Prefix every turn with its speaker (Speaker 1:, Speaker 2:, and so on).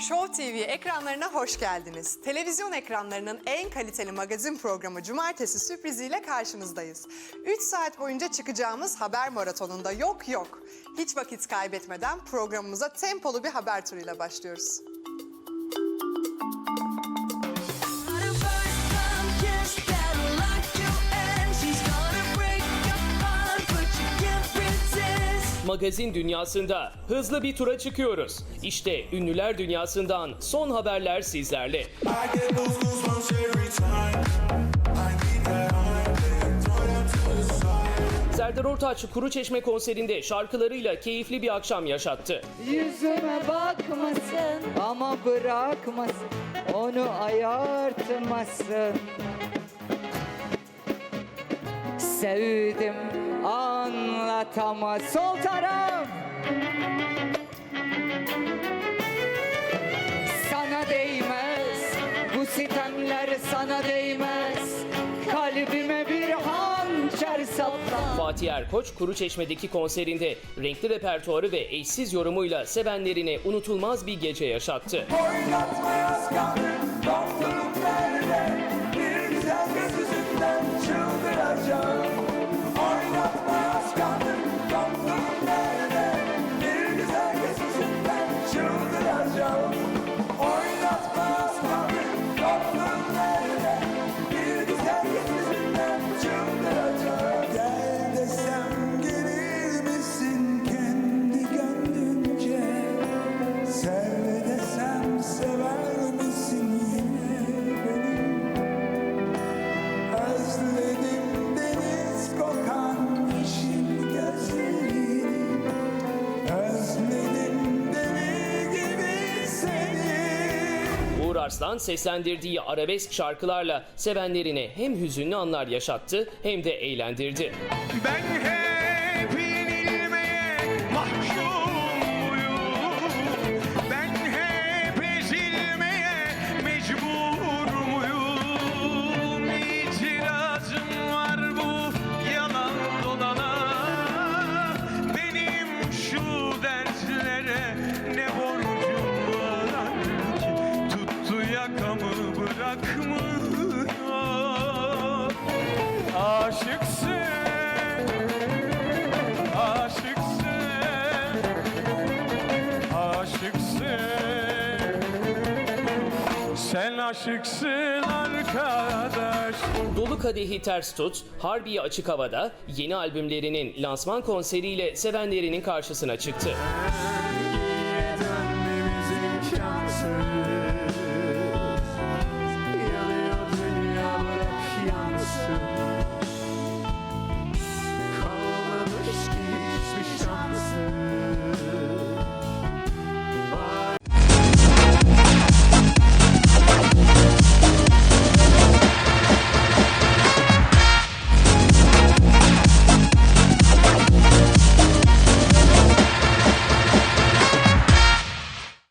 Speaker 1: Show TV ekranlarına hoş geldiniz. Televizyon ekranlarının en kaliteli magazin programı Cumartesi sürpriziyle karşınızdayız. 3 saat boyunca çıkacağımız haber maratonunda yok yok. Hiç vakit kaybetmeden programımıza tempolu bir haber turuyla başlıyoruz.
Speaker 2: Magazin dünyasında hızlı bir tura çıkıyoruz. İşte ünlüler dünyasından son haberler sizlerle. Serdar Ortaç Kuruçeşme konserinde şarkılarıyla keyifli bir akşam yaşattı.
Speaker 3: Yüzüme bakmasın ama bırakmasın Onu ayartmasın Sevdim anlatamaz. Sol taraf. Sana değmez. Bu sitemler sana değmez. Kalbime bir hançer sapla
Speaker 2: Fatih Erkoç Kuruçeşme'deki konserinde renkli repertuarı ve eşsiz yorumuyla sevenlerine unutulmaz bir gece yaşattı.
Speaker 4: Oynatma yaz kalbim,
Speaker 2: Arslan seslendirdiği arabesk şarkılarla sevenlerine hem hüzünlü anlar yaşattı hem de eğlendirdi.
Speaker 5: Ben hep yakamı bırakmıyor. Aşıksın, aşıksın, aşıksın. Sen aşıksın arkadaş.
Speaker 2: Dolu Kadehi Ters Tut, Harbiye Açık Hava'da yeni albümlerinin lansman konseriyle sevenlerinin karşısına çıktı. Geriye dönmemiz imkansız